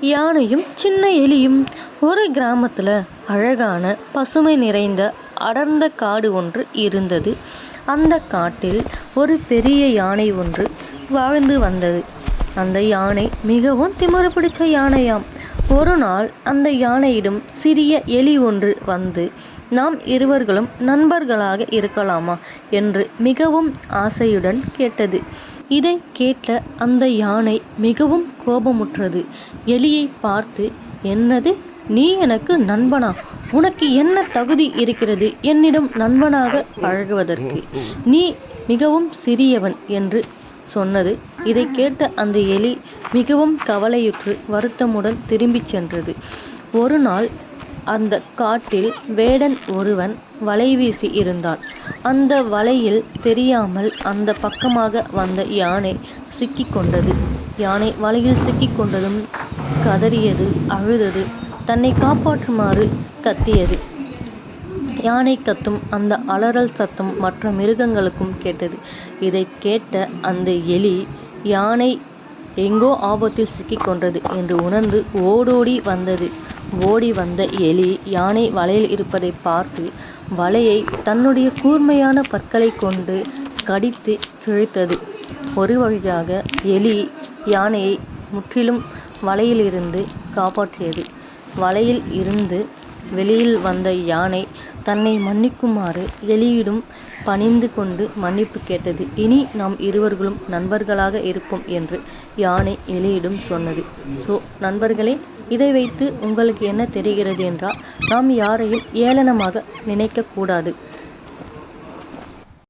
யானையும் சின்ன எலியும் ஒரு கிராமத்தில் அழகான பசுமை நிறைந்த அடர்ந்த காடு ஒன்று இருந்தது. அந்த காட்டில் ஒரு பெரிய யானை ஒன்று வாழ்ந்து வந்தது. அந்த யானை மிகவும் திமிரு பிடிச்ச யானையாம். ஒரு நாள் அந்த யானையிடம் சிறிய எலி ஒன்று வந்து நாம் இருவர்களும் நண்பர்களாக இருக்கலாமா? என்று மிகவும் ஆசையுடன் கேட்டது. இதை கேட்ட அந்த யானை மிகவும் கோபமுற்றது. எலியை பார்த்து என்னது? நீ எனக்கு நண்பனா? உனக்கு என்ன தகுதி இருக்கிறது? என்னிடம் நண்பனாக பழகுவதற்கு. நீ மிகவும் சிறியவன் என்று சொன்னது. இதை கேட்ட அந்த எலி மிகவும் கவலையுற்று வருத்தமுடன் திரும்பிச் சென்றது. ஒரு நாள் அந்த காட்டில் வேடன் ஒருவன் வலை வீசி இருந்தான். அந்த வலையில் தெரியாமல் அந்த பக்கமாக வந்த யானை சிக்கிக்கொண்டது யானை வலையில் சிக்கிக்கொண்டதும் கதறியது அழுதது தன்னை காப்பாற்றுமாறு கத்தியது. யானை கத்தும் அந்த அலறல் சத்தம் மற்ற மிருகங்களுக்கும் கேட்டது. இதை கேட்ட அந்த எலி யானை எங்கோ ஆபத்தில் சிக்கிக்கொண்டது என்று உணர்ந்து ஓடோடி வந்தது. ஓடி வந்த எலி யானை வலையில் இருப்பதை பார்த்து வலையை தன்னுடைய கூர்மையான பற்களை கொண்டு கடித்து கிழித்தது ஒரு வழியாக எலி யானையை முற்றிலும் வலையிலிருந்து காப்பாற்றியது. வலையில் இருந்து வெளியில் வந்த யானை தன்னை மன்னிக்குமாறு எலியிடம் பணிந்து கொண்டு மன்னிப்பு கேட்டது. இனி நாம் இருவர்களும் நண்பர்களாக இருப்போம் என்று யானை எலியிடம் சொன்னது. ஸோ நண்பர்களே இதை வைத்து உங்களுக்கு என்ன தெரிகிறது என்றால் நாம் யாரையும் ஏளனமாக நினைக்கக்கூடாது.